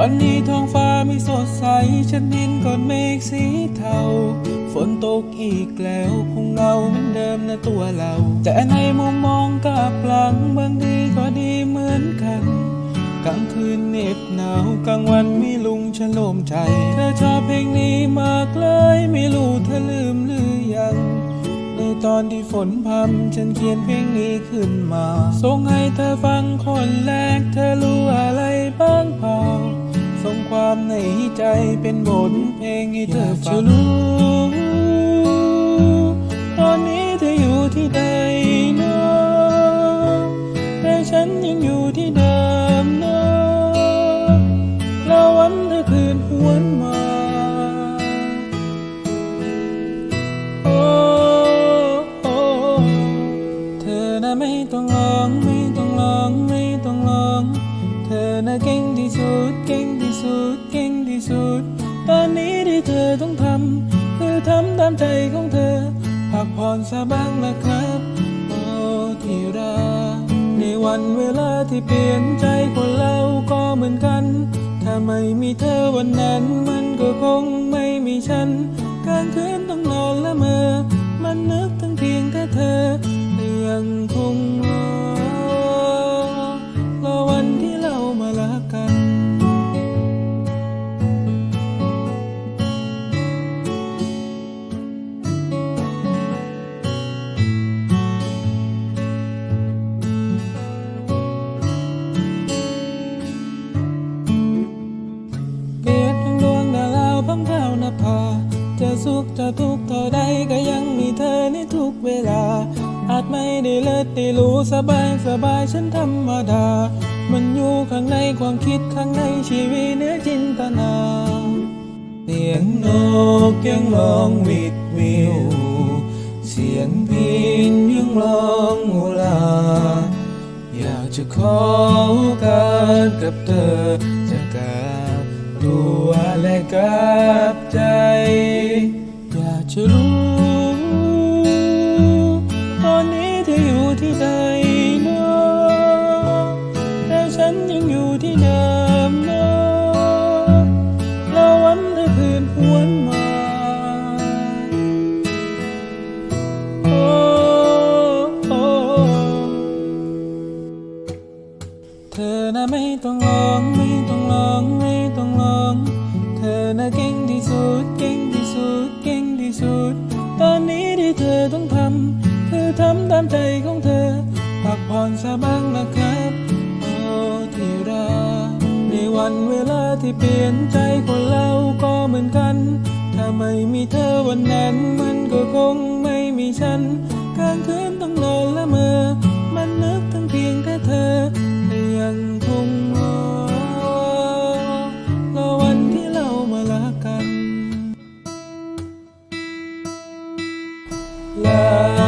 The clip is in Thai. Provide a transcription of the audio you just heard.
วันนี้ท้องฟ้าไม่สดใส ฉันเห็นก้อนเมฆสีเทา ฝนตกอีกแล้วคงเงาเหมือนเดิมนะตัวเรา แต่ในมุมมองกลับหลังบางทีก็ดีเหมือนกัน กลางคืนเหน็บหนาวกลางวันมีลุงฉลมใจ เธอชอบเพลงนี้มากเลยไม่รู้เธอลืมหรือยังในตอนที่ฝนพำฉันเขียนเพลงนี้ขึ้นมาส่งให้เธอฟังคนแรกเธอรู้อะไรบ้างเปล่า ความในใจเป็นบทเพลงให้เธอฟังรู้ตอนนี้เธออยู่ที่ใดนะแต่ฉันยังอยู่ที่เดิมนะแล้ววันเธอคืนหวนมาโอ้โอ้เธอน่ะไม่ต้องร้องไม่ต้องร้องไม่ เธอน่ะเก่งที่สุด เก่งที่สุด เก่งที่สุด ตอนนี้ที่เธอต้องทำคือทำตามใจของเธอ พักผ่อนซะบ้างนะครับโอ้ที่รักในวันเวลาที่เปลี่ยนใจคนเราก็เหมือนกัน ถ้าไม่มีเธอวันนั้น มันก็คงไม่มีฉันกลางคืนต้องนอนละเมอ มันนึกถึงเพียงแค่เธอเรื่อง ไม่ได้เลิศได้รู้สบายสบายฉันธรรมดา มันอยู่ข้างในความคิดข้างในชีวิตเนื้อจินตนาเสียงนกยังร้องวิดวิว เสียงพินยังร้องอุลา อยากจะขอโอกาสกับเธอจะกับตัวและกับใจ อยากจะรู้ ที่เดิมนะแล้ววันเธอคืนหวนมาโอ้โอ้เธอน่ะไม่ต้องร้องไม่ต้องร้องไม่ต้องร้อง เธอน่ะเก่งที่สุดเก่งที่สุดเก่งที่สุด ตอนนี้ที่เธอต้องทำคือทำตามใจของเธอพักผ่อนซะบ้าง วันเวลาที่เปลี่ยนใจคนเราก็เหมือนกัน ถ้าไม่มีเธอวันนั้น มันก็คงไม่มีฉันกลางคืนต้องนอนละเมอ มันนึกถึงเพียงแค่เธอยังคงรอรอวันที่เรามารักกันลา